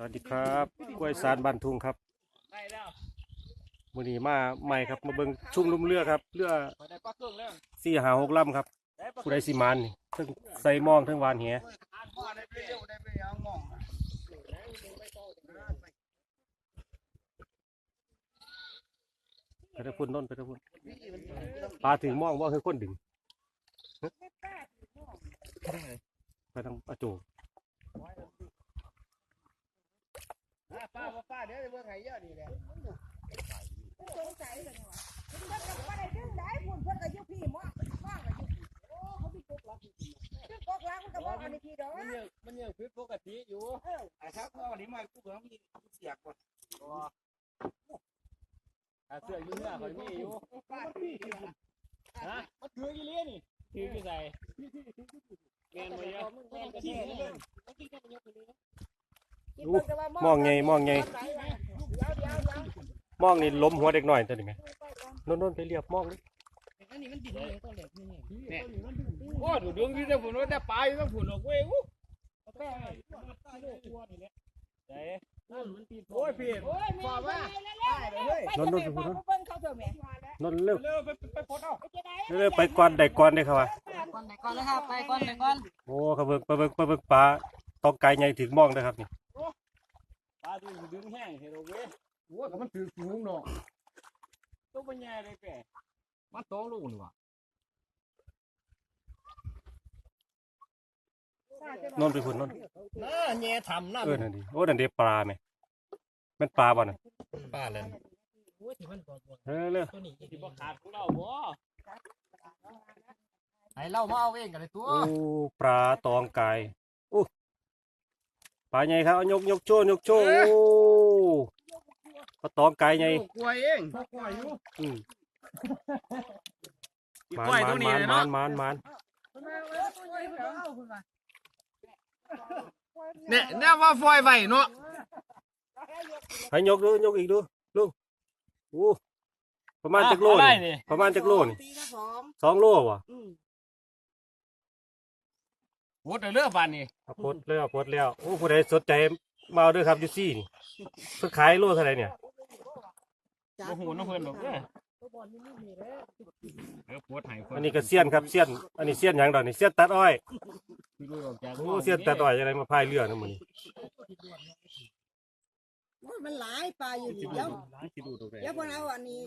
สวัสดีครับกล้วยสารบันทุงครับได้แล้วมือนี้มาใหม่ครับมาเบิ่งชุ่มลุ่มเรือครับเรือเสี่หาหกลำครับผู้ใดสิมานทั้งใส่หมองทั้งวานแหอ่านพ่อได้ไปเร็วได้ไปเอาหมองไปทางพุ่นน้นไปทางพุ่นปลาถึงหมองว่าคือคนดึงไปทางอาโจ ป้าป้าป้าเดี๋ยวเบิ่งให้เยอะนี่แหละสงสัยเลยว่าเพิ่นก็บ่ได้ดึงได้พุ่นเพิ่นก็อยู่พี่ม่วงม่วงก็อยู่พี่โอ้เขาพี่กกหลักอยู่พี่กกหลักมันก็บ่อันนี้พี่ดอกมันยังมันยังผิดปกติอยู่เออไอ้ครับพ่อวันนี้มากูเบิ่งมีเสียกก่อนถ้าเสื้ออยู่เนี่ยเขามีอยู่ฮะมันถือกี่เลี้ยนี่ถือกี่ใส่แมนมาเยอะแมนก็แท้เลย กินเพิ่นก็ว่าหมองไงมองไงเดี๋ยวเดี๋ยวเดี๋ยวมองนี่ล้มหัวเด็กหน่อยตัวนี้ไหมน้นน้นไปเรียบหมองนี่โอ้ดูดวงที่จะผุนว่าแต่ปลาอยู่ต้องผุนออกเว้ยอู้โอ้ยพี่โอ้ยแม่ว่าว่าว่าไปจะไปฟังเพิ่นเขาเถอะแม่น้นเร็วเร็วไปไปพดเอาไปจะได้เร็วไปก่อนได้ก่อนได้ครับว่าก่อนไหนก่อนเลยครับไปก่อนไหนก่อนโอ้เขาเบิ่งไปเบิ่งไปเบิ่งปลาตองไก่ใหญ่ถึงหมองนะครับนี่ปลา ดึงดึงแห้งเห็นเว้ยโอ้ยมันถือสูงเนาะตัวมันใหญ่เลยแกมันโตลูกนี่วะนนไปพุ่นนนน่าแง่ทำน่าเออนั่นดิโอ้นั่นเดีปลาไหมแมันปลาบ่น่ะปลาเลยเออเร็วที่บ่ขาดของเราบ่ให้เรามาเอาเองกันเลยตัวโอ้ปลาตองไก่โอ้ ปลาใหญ่ครับเอายกยกโชว์ยกโชว์โอ้ปลาตองไก่ใหญ่กล้วยเองกล้วยอยู่อืมกมานล้วยตัวมานนี้มานเลยมาเนาะนมานมานเนี่ยเนี่ยว่าฟอยไว้เนาะให้ยกดูยกอีกดูลุงโอ้ประมาณจักโลได้นี่นี่ประมาณจักโลนี่ตีละสองสองโลวะ อืมโอ้แต่เลือกปานนี่เอาพดแล้วพดแล้วโอ้ผู้ใดสนใจมาเอาเด้วยครับอยูซี่นี่เพิ่นขายโลเท่าไหร่เนี่ยบ่ฮู้น้องเพิ่นดอกเด้อเออปวดให้เพิ่อันนี้ก็เสี้ยนครับเสี้ยนอันนี้เสี้ยนหยังดอกนี่เสี้ยนตัดอ้อยคือรู้ออกจากโอ้เสี้ยนตัดอ้อยอะไรมาพายเรือนะมื้อนี้โอ้ยมันหลายปลาอยู่นี่เดี๋ยวคิดดูตัวแกเดี๋ยวเพิ่นเอาอันนี้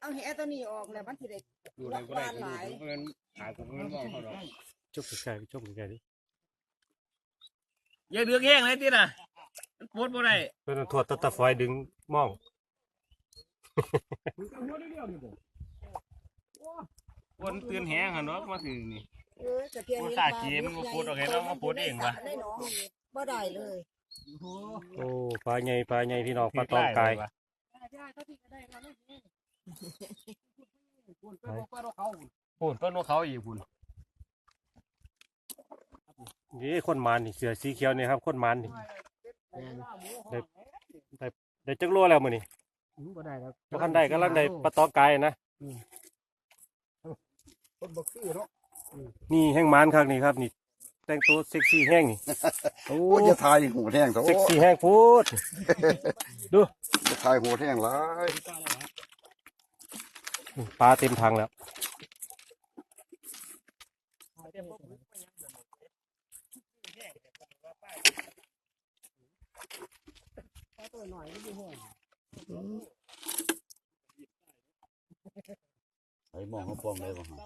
เอาแหตัวนี้ออกแล้วมันสิได้ ดูได้บ่ได้ดูเพิ่นหาของเพิ่นบ่เขาดอก จบใกล้ๆจบใกล้ๆดิอย่าเดือกแห้งเลยติน่ะมันปวดบ่ได้เพิ่นเอาถอดตะตะฟอยดึงหมองปวดตื่นแห้งหั่นเนาะมาถึงนี่เออจะเพียงโอ้ตาเกมมันบ่พูดเอาให้เรามาพูดเองวะได้น้องนี่บ่ได้เลยโอ้ปลาใหญ่ปลาใหญ่พี่น้องปลาตองไก่พูนต้นนกเขาอีกพูน นี่คนมานนี่เสือสีเขียวนี่ครับคนมานนี่ ได้ ได้ได้จักโลแล้วมื้อนี้บ่ได้ครับบ่คันได้กำลังได้ปลาตองไก่นะคนบ่คือเนาะนี่แห้งมานครับนี่ครับนี่ แต่งตัวเซ็กซี่แห้งนี่โอ้โอ้ยจะทายหูแห้งเถอะเซ็กซี่แห้งพูดจะทายหูแห้งหลายปลาเต็มถังแล้ว ไอ้มองเขาปองได้บ่ฮะ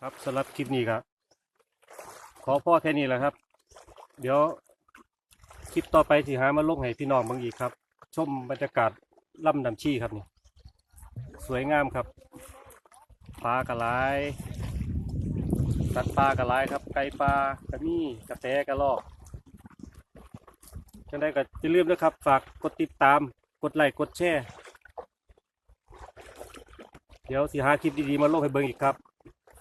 ครับสำหรับคลิปนี้ครับ ขอพ่อแค่นี้แหละครับ เดี๋ยวคลิปต่อไปที่หามาลงให้พี่น้องบางอีกครับ ชมบรรยากาศล่ำน้ำชี่ครับนี่ สวยงามครับปลากระไลายสัตว์ปลากระไลครับ ไก่ปลากระมี่กระแตกระลอก จังได้ก็อย่าลืมนะครับ ฝากกดติดตาม กดไลค์กดแชร์ เดี๋ยวสิหาคลิปดีๆมาลงให้เบิ่งอีกครับ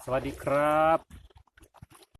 สวัสดีครับ